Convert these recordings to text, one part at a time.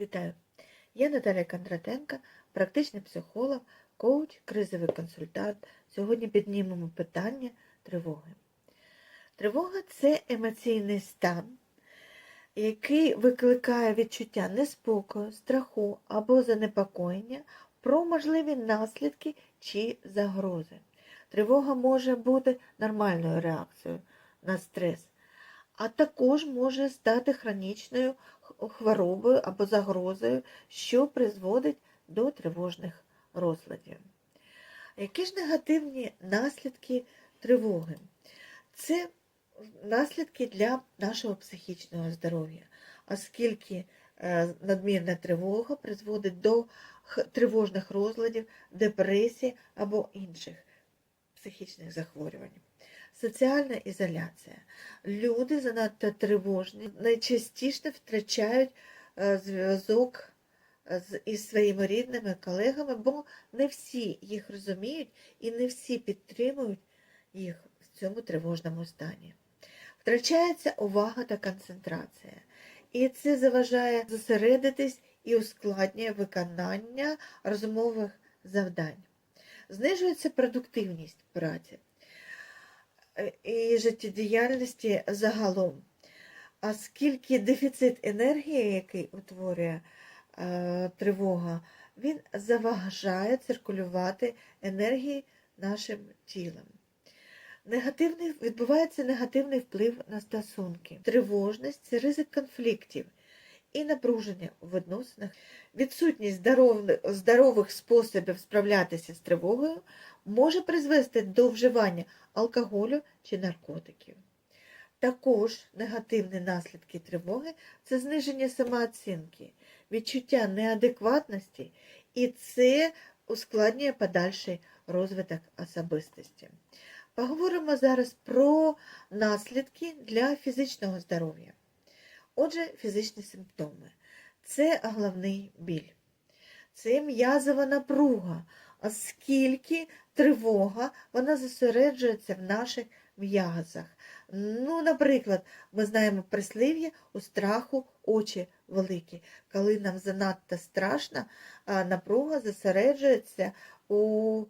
Вітаю! Я Наталя Кондратенко, практичний психолог, коуч, кризовий консультант. Сьогодні піднімемо питання тривоги. Тривога це емоційний стан, який викликає відчуття неспокою, страху або занепокоєння про можливі наслідки чи загрози. Тривога може бути нормальною реакцією на стрес, а також може стати хронічною хворобою або загрозою, що призводить до тривожних розладів. Які ж негативні наслідки тривоги? Це наслідки для нашого психічного здоров'я, оскільки е, надмірна тривога призводить до тривожних розладів, депресії або інших психічних захворювань. Соціальна ізоляція. Люди занадто тривожні, найчастіше втрачають е, зв'язок із своїми рідними колегами, бо не всі їх розуміють і не всі підтримують їх в цьому тривожному стані. Втрачається увага та концентрація. І це заважає зосередитись і ускладнює виконання розумових завдань. Знижується продуктивність праці і життєдіяльності загалом. Оскільки дефіцит енергії, який утворює е, тривога, він заважає циркулювати енергії нашим тілом. Негативний, Відбувається негативний вплив на стосунки. Тривожність це ризик конфліктів і напруження у відносинах. Відсутність здорових способів справлятися з тривогою може призвести до вживання алкоголю чи наркотиків. Також негативні наслідки тривоги це зниження самооцінки, відчуття неадекватності, і це ускладнює подальший розвиток особистості. Поговоримо зараз про наслідки для фізичного здоров'я. Отже, фізичні симптоми це головний біль, це м'язова напруга, оскільки тривога вона зосереджується в наших м'язах. Ну, Наприклад, ми знаємо прислів'я у страху очі великі. Коли нам занадто страшно, напруга зосереджується у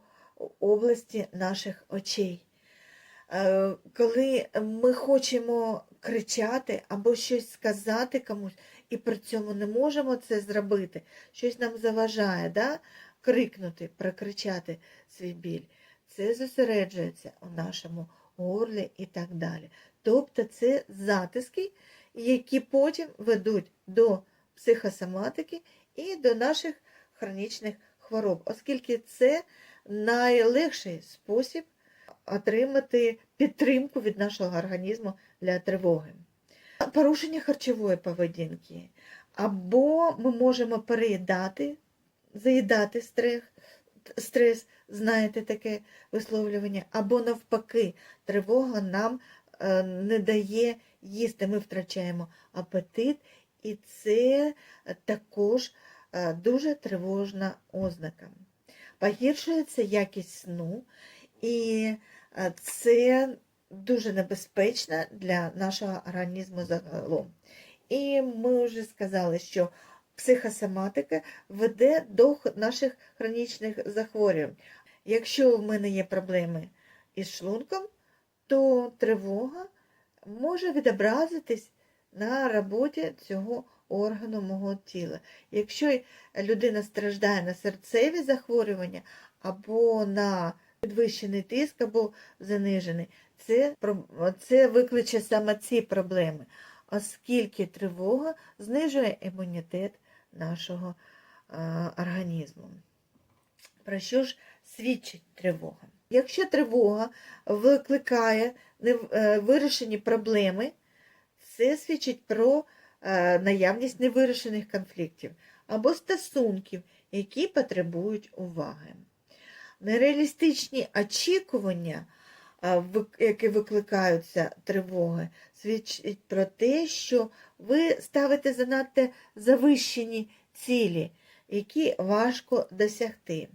області наших очей. Е, коли ми хочемо кричати або щось сказати комусь, і при цьому не можемо це зробити, щось нам заважає, да? крикнути, прокричати свій біль, це зосереджується у нашому горлі і так далі. Тобто це затиски, які потім ведуть до психосоматики і до наших хронічних хвороб, оскільки це найлегший спосіб отримати підтримку від нашого організму для тривоги. Порушення харчової поведінки. Або ми можемо переїдати, заїдати стрес, стрес, знаєте таке висловлювання, або навпаки, тривога нам е, не дає їсти, ми втрачаємо апетит, і це також е, дуже тривожна ознака. Погіршується якість сну, і е, це дуже небезпечно для нашого організму загалом. І ми вже сказали, що психосоматика веде до наших хронічних захворювань. Якщо в мене є проблеми із шлунком, то тривога може відобразитись на роботі цього органу мого тіла. Якщо людина страждає на серцеві захворювання або на підвищений тиск або занижений, це, це викличе саме ці проблеми, оскільки тривога знижує імунітет нашого а, організму. Про що ж свідчить тривога? Якщо тривога викликає е, вирішені проблеми, це свідчить про е, наявність невирішених конфліктів або стосунків, які потребують уваги. Нереалістичні очікування, які викликаються тривоги, свідчать про те, що ви ставите занадто завищені цілі, які важко досягти.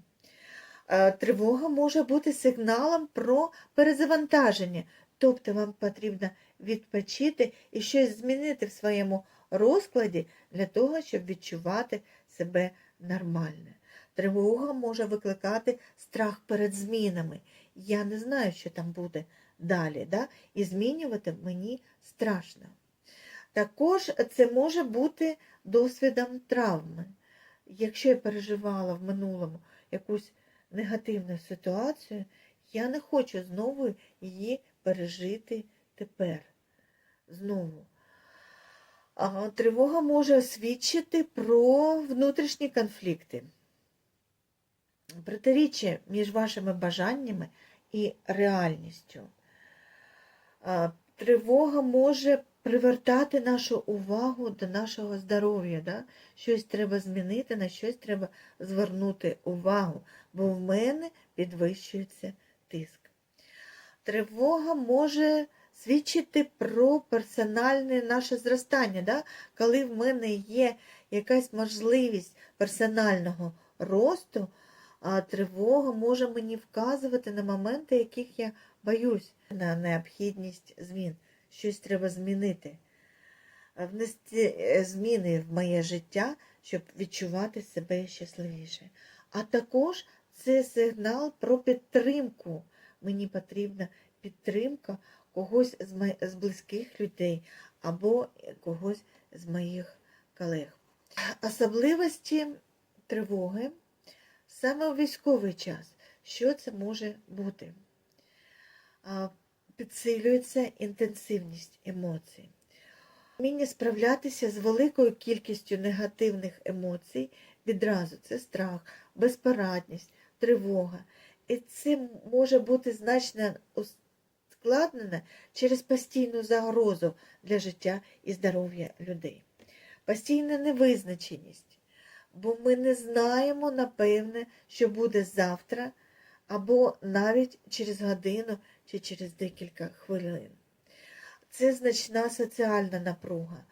Тривога може бути сигналом про перезавантаження, тобто вам потрібно відпочити і щось змінити в своєму розкладі для того, щоб відчувати себе нормально. Тривога може викликати страх перед змінами. Я не знаю, що там буде далі, да? і змінювати мені страшно. Також це може бути досвідом травми. Якщо я переживала в минулому якусь негативну ситуацію, я не хочу знову її пережити тепер. Знову. Тривога може свідчити про внутрішні конфлікти, протиріччя між вашими бажаннями і реальністю. Тривога може привертати нашу увагу до нашого здоров'я. Да? Щось треба змінити, на щось треба звернути увагу, бо в мене підвищується тиск. Тривога може свідчити про персональне наше зростання. Да? Коли в мене є якась можливість персонального росту, тривога може мені вказувати на моменти, яких я боюсь, на необхідність змін. Щось треба змінити, внести е, зміни в моє життя, щоб відчувати себе щасливіше. А також це сигнал про підтримку. Мені потрібна підтримка когось з близьких людей або когось з моїх колег. Особливості тривоги саме у військовий час. Що це може бути? Підсилюється інтенсивність емоцій. Вміння справлятися з великою кількістю негативних емоцій відразу це страх, безпорадність, тривога. І це може бути значно ускладнене через постійну загрозу для життя і здоров'я людей. Постійна невизначеність, бо ми не знаємо, напевне, що буде завтра, або навіть через годину чи через декілька хвилин. Це значна соціальна напруга.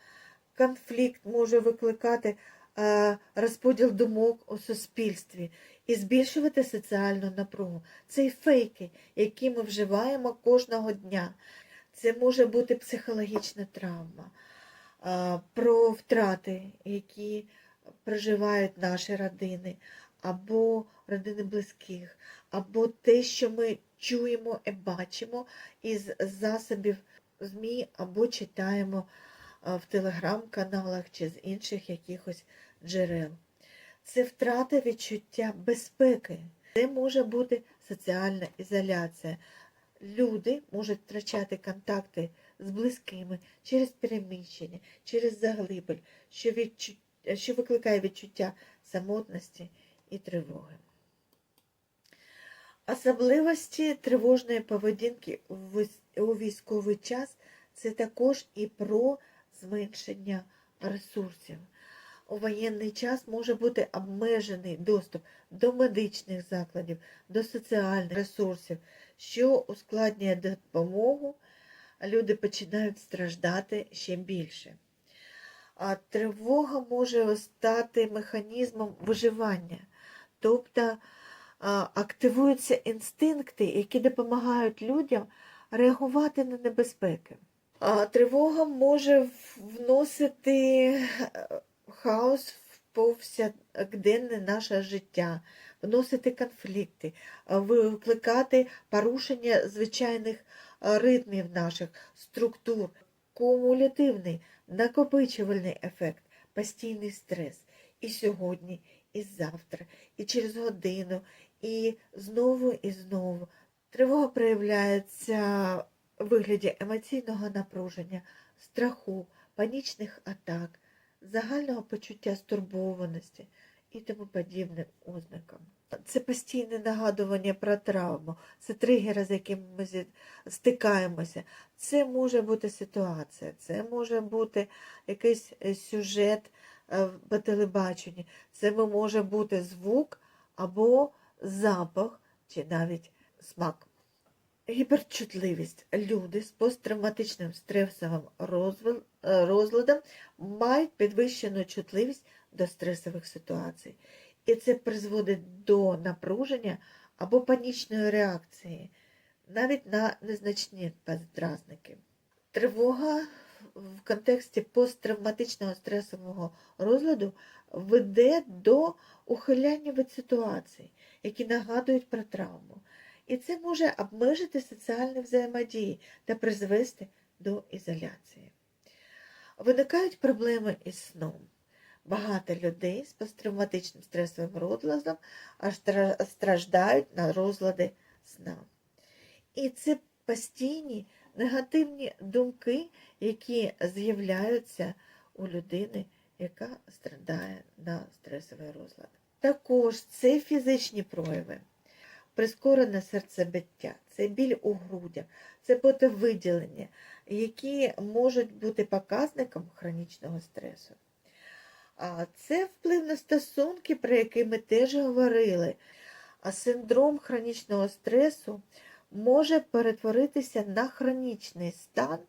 Конфлікт може викликати е, розподіл думок у суспільстві і збільшувати соціальну напругу. Це й фейки, які ми вживаємо кожного дня. Це може бути психологічна травма, е, про втрати, які проживають наші родини, або родини близьких, або те, що ми чуємо і бачимо із засобів ЗМІ, або читаємо в телеграм-каналах чи з інших якихось джерел. Це втрата відчуття безпеки. Це може бути соціальна ізоляція. Люди можуть втрачати контакти з близькими через переміщення, через заглибель, що, відчу... що викликає відчуття самотності і тривоги. Особливості тривожної поведінки у військовий час це також і про зменшення ресурсів. У воєнний час може бути обмежений доступ до медичних закладів, до соціальних ресурсів, що ускладнює допомогу, люди починають страждати ще більше. Тривога може стати механізмом виживання, тобто активуються інстинкти, які допомагають людям реагувати на небезпеки. Тривога може вносити е, хаос в повсякденне наше життя, вносити конфлікти, викликати порушення звичайних ритмів наших структур, кумулятивний, накопичувальний ефект, постійний стрес і сьогодні, і завтра, і через годину, і знову і знову. Тривога проявляється в вигляді емоційного напруження, страху, панічних атак, загального почуття стурбованості і тому подібним ознакам. Це постійне нагадування про травму, це тригери, з якими ми стикаємося. Це може бути ситуація, це може бути якийсь е, сюжет е, по телебаченні, це може бути звук або запах, чи навіть смак. Гіперчутливість. Люди з посттравматичним стресовим е, розладом мають підвищену чутливість до стресових ситуацій. І це призводить до напруження або панічної реакції, навіть на незначні подразники. Тривога в контексті посттравматичного стресового розладу веде до ухиляння від ситуацій, які нагадують про травму. І це може обмежити соціальні взаємодії та призвести до ізоляції. Виникають проблеми із сном. Багато людей з посттравматичним стресовим розладом аж страждають на розлади сна. І це постійні негативні думки, які з'являються у людини, яка страдає на стресовий розлад. Також це фізичні прояви, прискорене серцебиття, це біль у грудях, це потовиділення, які можуть бути показником хронічного стресу. А це вплив на стосунки, про які ми теж говорили. А синдром хронічного стресу може перетворитися на хронічний стан,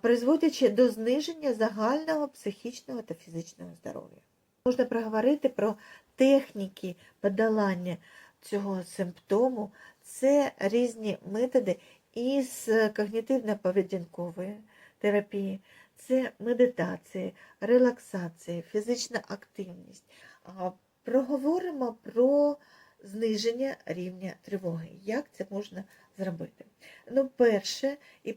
призводячи до зниження загального психічного та фізичного здоров'я. Можна проговорити про техніки подолання цього симптому. Це різні методи із когнітивно-поведінкової терапії, це медитації, релаксації, фізична активність. Проговоримо про зниження рівня тривоги. Як це можна зробити? Ну, перше, і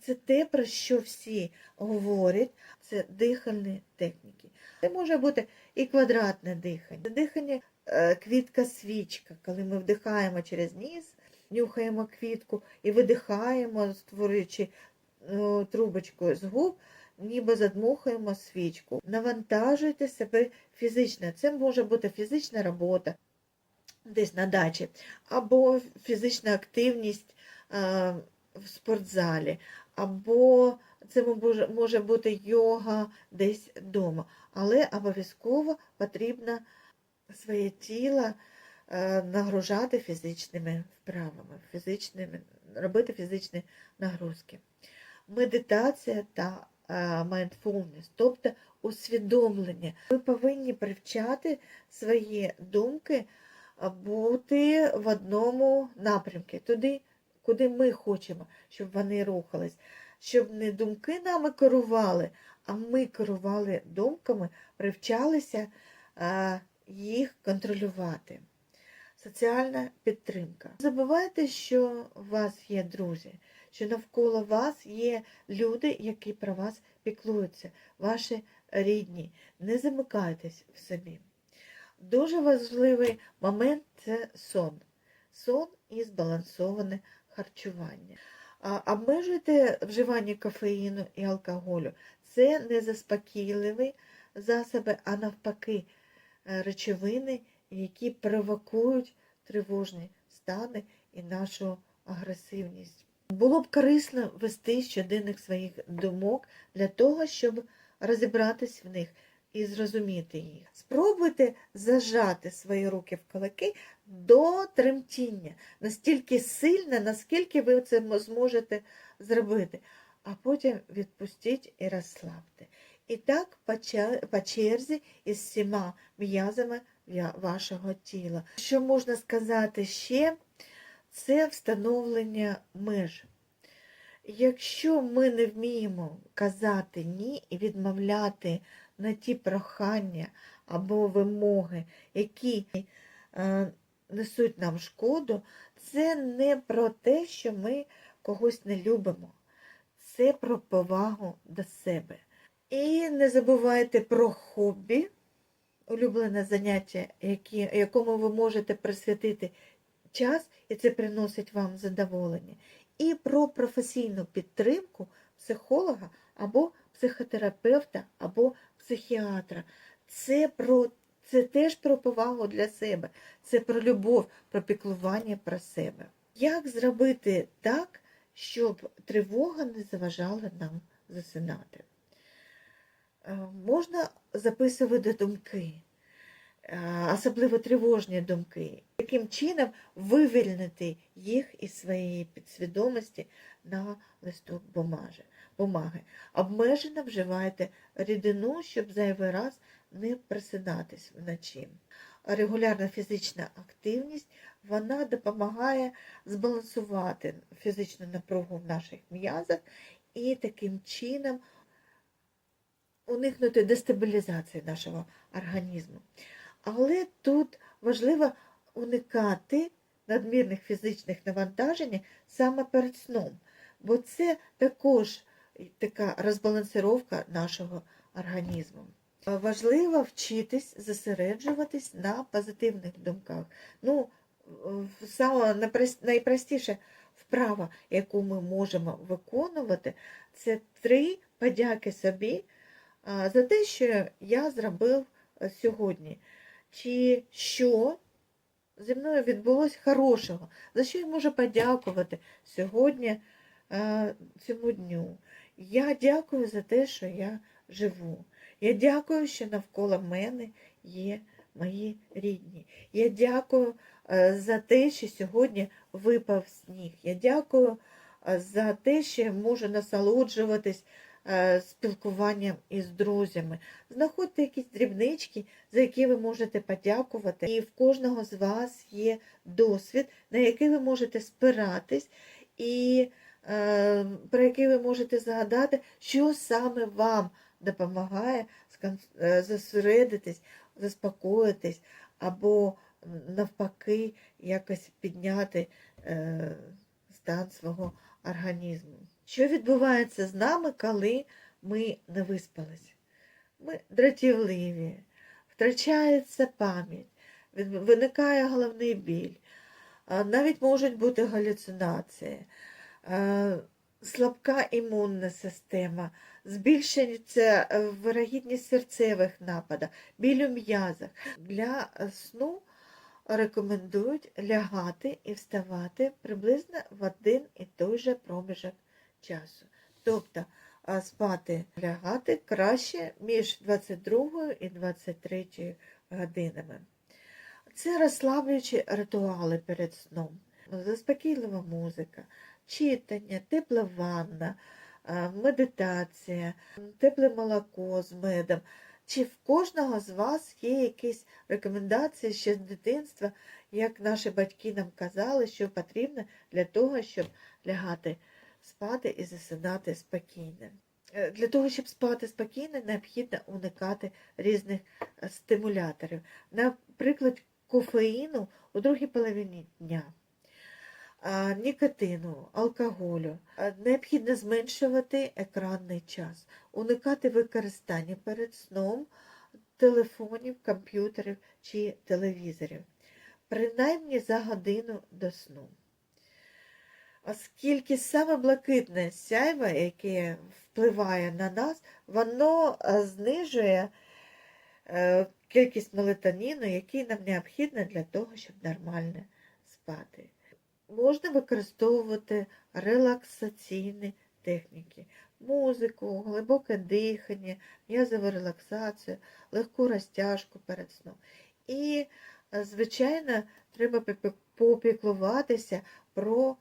це те, про що всі говорять, це дихальні техніки. Це може бути і квадратне дихання, дихання е, квітка-свічка, коли ми вдихаємо через ніс, нюхаємо квітку і видихаємо, створюючи е, трубочку з губ, ніби задмухуємо свічку. Навантажуйте себе фізично. Це може бути фізична робота десь на дачі, або фізична активність е, в спортзалі, або це може, може бути йога десь вдома. Але обов'язково потрібно своє тіло е, нагружати фізичними вправами, фізичними, робити фізичні нагрузки. Медитація та mindfulness, тобто усвідомлення. Ви повинні привчати свої думки бути в одному напрямку, туди, куди ми хочемо, щоб вони рухались, щоб не думки нами керували, а ми керували думками, привчалися їх контролювати. Соціальна підтримка. Не забувайте, що у вас є друзі, що навколо вас є люди, які про вас піклуються, ваші рідні. Не замикайтесь в собі. Дуже важливий момент це сон. Сон і збалансоване харчування. Обмежуйте вживання кофеїну і алкоголю. Це не заспокійливі засоби, а навпаки, е, речовини, які провокують тривожні стани і нашу агресивність. Було б корисно вести щоденних своїх думок для того, щоб розібратись в них і зрозуміти їх. Спробуйте зажати свої руки в кулаки до тремтіння, настільки сильно, наскільки ви це зможете зробити, а потім відпустіть і розслабте. І так по черзі із всіма м'язами вашого тіла. Що можна сказати ще? Це встановлення меж. Якщо ми не вміємо казати ні і відмовляти на ті прохання або вимоги, які е, несуть нам шкоду, це не про те, що ми когось не любимо, це про повагу до себе. І не забувайте про хобі, улюблене заняття, якому ви можете присвятити час, і це приносить вам задоволення. І про професійну підтримку психолога або психотерапевта, або психіатра. Це про це теж про повагу для себе, це про любов, про піклування про себе. Як зробити так, щоб тривога не заважала нам засинати? Е, Можна записувати думки, особливо тривожні думки, яким чином вивільнити їх із своєї підсвідомості на листок бумажі, бумаги. Обмежено вживайте рідину, щоб зайвий раз не просинатись вночі. Регулярна фізична активність вона допомагає збалансувати фізичну напругу в наших м'язах і таким чином уникнути дестабілізації нашого організму. Але тут важливо уникати надмірних фізичних навантажень саме перед сном, бо це також така розбалансировка нашого організму. Важливо вчитись зосереджуватись на позитивних думках. Ну, саме найпрос- найпростіша вправа, яку ми можемо виконувати, це три подяки собі за те, що я зробив е, сьогодні. Чи що зі мною відбулося хорошого, за що я можу подякувати сьогодні е, цьому дню. Я дякую за те, що я живу. Я дякую, що навколо мене є мої рідні. Я дякую е, за те, що сьогодні випав сніг. Я дякую е, за те, що я можу насолоджуватись спілкуванням із друзями. Знаходьте якісь дрібнички, за які ви можете подякувати. І в кожного з вас є досвід, на який ви можете спиратись, і е, про який ви можете згадати, що саме вам допомагає е, зосередитись, заспокоїтись або навпаки якось підняти е, стан свого організму. Що відбувається з нами, коли ми не виспались? Ми дратівливі, втрачається пам'ять, виникає головний біль, навіть можуть бути галюцинації, слабка імунна система, збільшується е, вирогідність серцевих нападів, біль у м'язах. Для сну рекомендують лягати і вставати приблизно в один і той же проміжок часу. Тобто спати лягати краще між 22 і 23 годинами. Це розслаблюючі ритуали перед сном, заспокійлива музика, читання, тепла ванна, медитація, тепле молоко з медом. Чи в кожного з вас є якісь рекомендації ще з дитинства, як наші батьки нам казали, що потрібно для того, щоб лягати спати і засинати спокійно. Е, Для того, щоб спати спокійно, необхідно уникати різних е, стимуляторів. Наприклад, кофеїну у другій половині дня, нікотину, алкоголю. Необхідно зменшувати екранний час, уникати використання перед сном телефонів, комп'ютерів чи телевізорів, принаймні за годину до сну. Оскільки саме блакитне сяйво, яке впливає на нас, воно е, знижує е, кількість мелатоніну, який нам необхідно для того, щоб нормально спати. Можна використовувати релаксаційні техніки, музику, глибоке дихання, м'язову релаксацію, легку розтяжку перед сном. І, е, звичайно, треба попі- попіклуватися про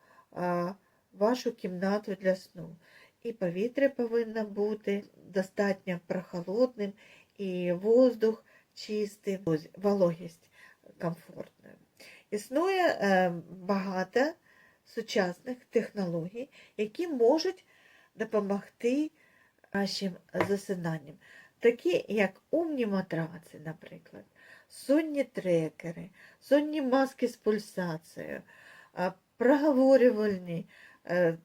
вашу кімнату для сну. І повітря повинно бути достатньо прохолодним, і воздух чистий, вологість комфортною. Існує е, багато сучасних технологій, які можуть допомогти нашим засинанням, такі як умні матраци, наприклад, сонні трекери, сонні маски з пульсацією, проговорювальні е,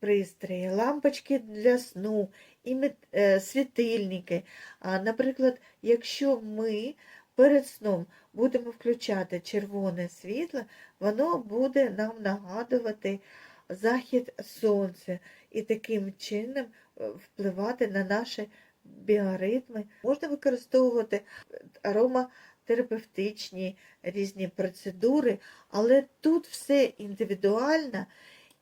пристрої, лампочки для сну, і е, світильники. Наприклад, якщо ми перед сном будемо включати червоне світло, воно буде нам нагадувати захід сонця і таким чином е, впливати на наші біоритми. Можна використовувати ароматерапевтичні різні процедури, але тут все індивідуально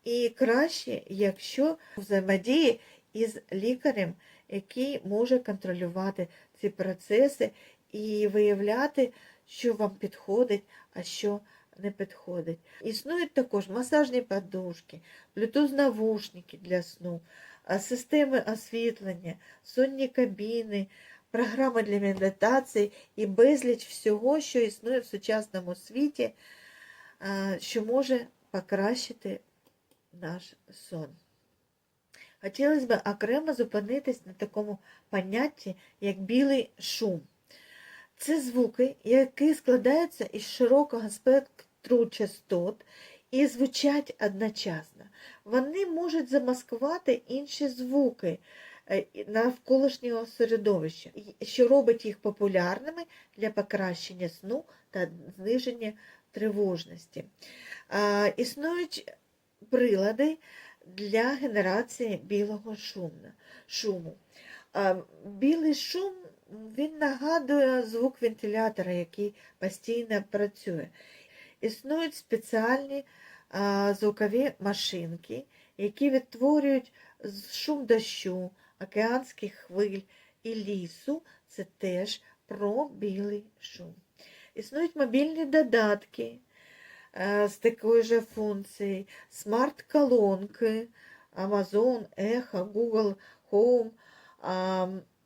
і краще, якщо взаємодіє із лікарем, який може контролювати ці процеси і виявляти, що вам підходить, а що не підходить. Існують також масажні подушки, блютуз-навушники для сну, системи освітлення, сонні кабіни, програми для медитації і безліч всього, що існує в сучасному світі, що може покращити наш сон. Хотілося б окремо зупинитись на такому понятті, як білий шум. Це звуки, які складаються із широкого спектру частот і звучать одночасно. Вони можуть замаскувати інші звуки е, навколишнього середовища, що робить їх популярними для покращення сну та зниження тривожності. Існують прилади для генерації білого шуму. шуму. Білий шум він нагадує звук вентилятора, який постійно працює. Існують спеціальні звукові машинки, які відтворюють шум дощу, океанських хвиль і лісу. Це теж про білий шум. Існують мобільні додатки е, з такою же функцією, смарт-колонки, Amazon, Echo, Google Home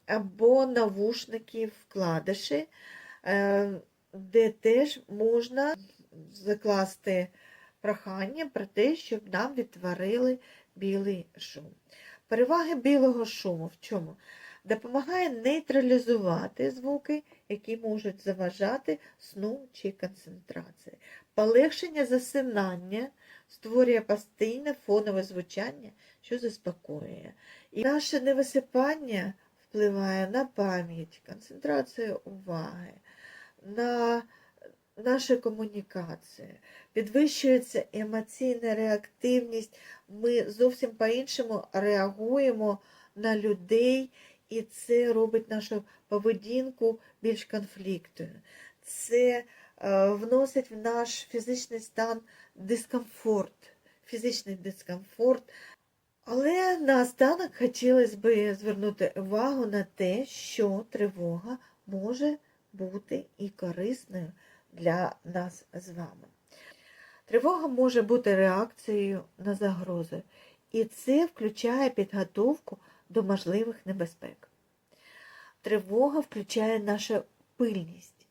або навушники вкладиші, е, де теж можна закласти прохання про те, щоб нам відтворили білий шум. Переваги білого шуму в чому? Допомагає нейтралізувати звуки, які можуть заважати сну чи концентрації. Полегшення засинання створює постійне фонове звучання, що заспокоює. І наше невисипання впливає на пам'ять, концентрацію уваги, на нашу комунікацію, підвищується емоційна реактивність, ми зовсім по-іншому реагуємо на людей, і це робить нашу поведінку більш конфліктною. Це е, вносить в наш фізичний стан дискомфорт, фізичний дискомфорт. Але наостанок хотілося б звернути увагу на те, що тривога може бути і корисною для нас з вами. Тривога може бути реакцією на загрози, і це включає підготовку до можливих небезпек. Тривога включає нашу пильність.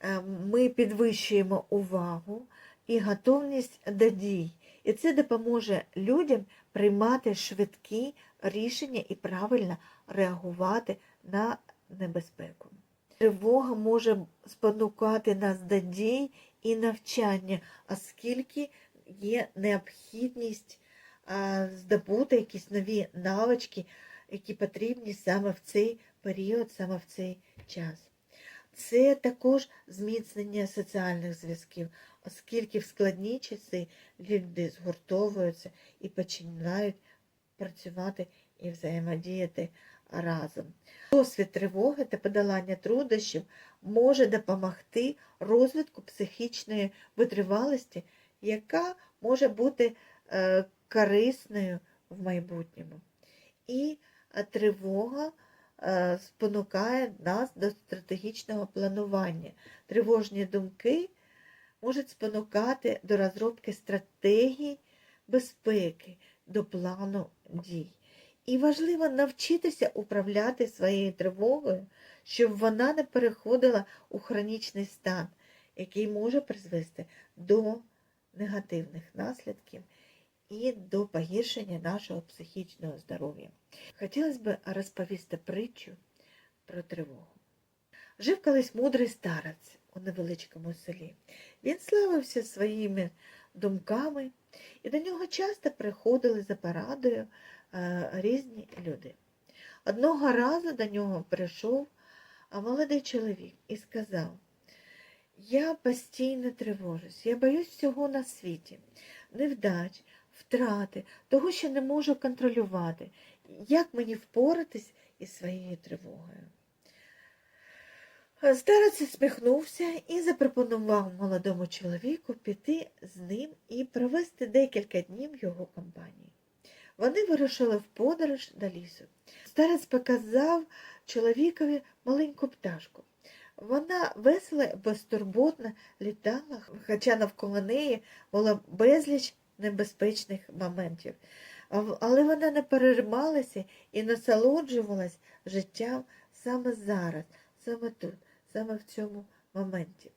Е, Ми підвищуємо увагу і готовність до дій, і це допоможе людям приймати швидкі рішення і правильно реагувати на небезпеку. Тривога може спонукати нас до дій і навчання, оскільки є необхідність здобути якісь нові навички, які потрібні саме в цей період, саме в цей час. Це також зміцнення соціальних зв'язків, оскільки в складні часи люди згуртовуються і починають працювати і взаємодіяти разом. Досвід тривоги та подолання труднощів може допомогти розвитку психічної витривалості, яка може бути е, корисною в майбутньому. І е, тривога е, спонукає нас до стратегічного планування. Тривожні думки можуть спонукати до розробки стратегій безпеки, до плану дій. І важливо навчитися управляти своєю тривогою, щоб вона не переходила у хронічний стан, який може призвести до негативних наслідків і до погіршення нашого психічного здоров'я. Хотілося б розповісти притчу про тривогу. Жив колись мудрий старець у невеличкому селі. Він славився своїми думками, і до нього часто приходили за порадою е, різні люди. Одного разу до нього прийшов молодий чоловік і сказав, я постійно тривожусь, я боюсь всього на світі, невдач, втрати, того, що не можу контролювати. Як мені впоратись із своєю тривогою? Старець усміхнувся і запропонував молодому чоловіку піти з ним і провести декілька днів його компанії. Вони вирушили в подорож до лісу. Старець показав чоловікові маленьку пташку. Вона весело безтурботно літала, хоча навколо неї було безліч небезпечних моментів. Але вона не переймалася і насолоджувалась життям саме зараз, саме тут, саме в цьому моменті.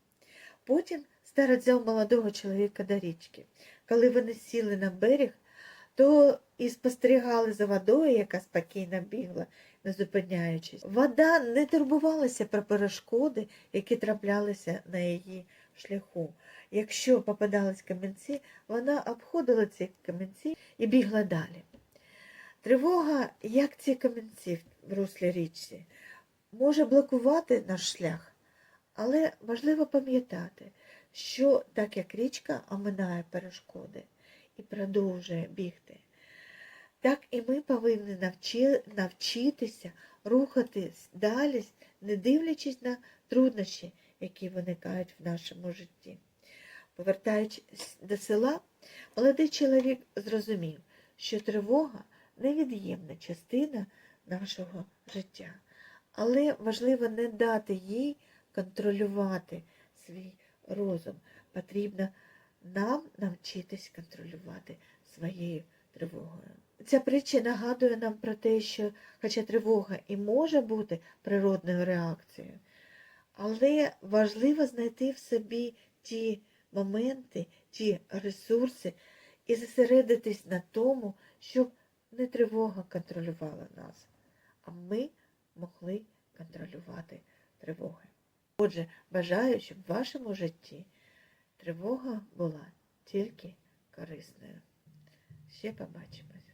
Потім старець взяв молодого чоловіка до річки. Коли вони сіли на берег, то і спостерігали за водою, яка спокійно бігла, не зупиняючись. Вода не турбувалася про перешкоди, які траплялися на її шляху. Якщо попадались камінці, вона обходила ці камінці і бігла далі. Тривога, як ці камінці в руслі річці, може блокувати наш шлях, але важливо пам'ятати, що так як річка оминає перешкоди і продовжує бігти, так і ми повинні навчи, навчитися рухатись далі, не дивлячись на труднощі, які виникають в нашому житті. Повертаючись до села, молодий чоловік зрозумів, що тривога невід'ємна частина нашого життя, але важливо не дати їй контролювати свій розум. Потрібно нам навчитись контролювати своєю тривогою. Ця притча нагадує нам про те, що, хоча тривога і може бути природною реакцією, але важливо знайти в собі ті моменти, ті ресурси і зосередитись на тому, щоб не тривога контролювала нас, а ми могли контролювати тривоги. Отже, бажаю, щоб в вашому житті тривога була тільки корисною. Ще побачимось.